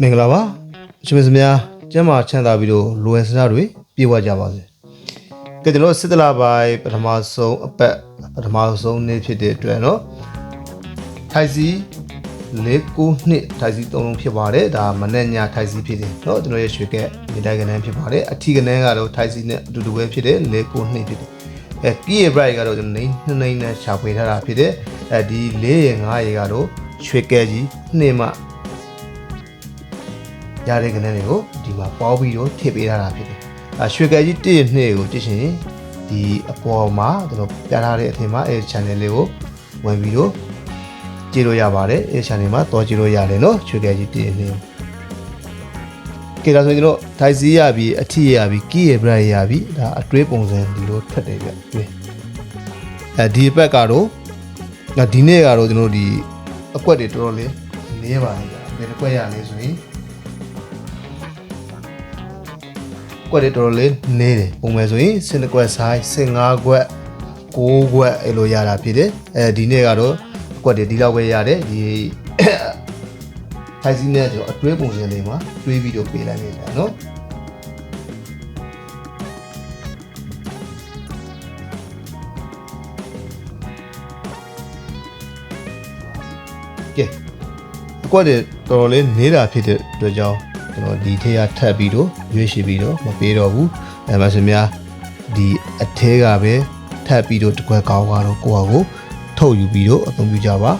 မင်္ဂလာပါရှင်မစများကျမ်းမာချမ်းသာပြီးတော့လွယ်စရာတွေပြေဝကြပါစေကဲကျွန်တော်စစ်တလပိုင်းပထမဆုံးအပတ်ပထမဆုံးနေ့ဖြစ်တဲ့အတွက်เนาะထိုက်စီ၄ခုနှစ်ထိုက်စီ၃လုံးဖြစ်ပါတယ်ဒါမနေ့ညထိုက်စီဖြစ်တယ်เนาะကျွန်တော်ရဲ့ရွှေကက်မြေတိုင်ကနေဖြစ်ပါတယ်အထီးကနေကတော့ထိုက်စီနဲ့အတူတူပဲဖြစ်တယ်၄ခုနှစ်ဖြစ်တယ်အဲပြည်ရ bright ကတော့ကျွန်တော်နေနှနှိမ့်နဲ့ရှာဖွေထားတာဖြစ်တယ်အဲဒီ၄ရ၅ရကတော့ရွှေကဲကြီးနှစ်မှ ရတဲ့ကနန်းတွေကိုဒီမှာပေါင်းပြီးတော့ထည့်ပေးထားတာဖြစ်တယ်။အဲရွှေကဲကြီးတစ်နှစ်ကိုကြည့်ရှင်ဒီအပေါ်မှာကျွန်တော်ပြထားတဲ့အထင်မှာအဲ channel လေးကိုဝင်ပြီးတော့ကြည့်လို့ရပါတယ်။အဲ channel မှာတော့ကြည့်လို့ရတယ်နော်ရွှေကဲကြီးတစ်နှစ်။ကဲဒါဆိုရင်ကျွန်တော်ထိုက်စီရပြီးအထီရပြီးကီးရ bright ရပြီးဒါအတွဲပုံစံဒီလိုထွက်တယ်ဗျ။တွေ့။အဲဒီဘက်ကတော့ဒါဒီနေ့ကတော့ကျွန်တော်တို့ဒီအကွက်တွေတော်တော်လေးနေပါလိမ့်ဗျ။ဘယ်တစ်ကွက်ရလဲဆိုရင် ကွက်တွေတော်တော်လေးနေတယ်ပုံမှန်ဆိုရင်စင်ကွက်ဆိုင်15ကွက်6ကွက်အဲ့လိုရတာဖြစ်တယ်အဲဒီနေ့ကတော့ကွက်တွေဒီလောက်ပဲရတယ်ဒီထိုင်စီနဲ့ကျွန်တော်အတွဲပုံစံလေးမှာတွေးပြီးတော့ပေးလိုက်နေတာနော်ကဲအကွက်တွေတော်တော်လေးနေတာဖြစ်တဲ့အတွက်ကြောင့် ကျွန်တော်ဒီထဲကထပ်ပြီးတော့ရွေးရှိပြီးတော့မပေးတော့ဘူးအဲမှာဆိုများဒီအထဲကပဲထပ်ပြီးတော့တစ်ခွက်ကောင်းကတော့ကိုယ့်ဟာကိုထုတ်ယူပြီးတော့အသုံးပြုကြပါ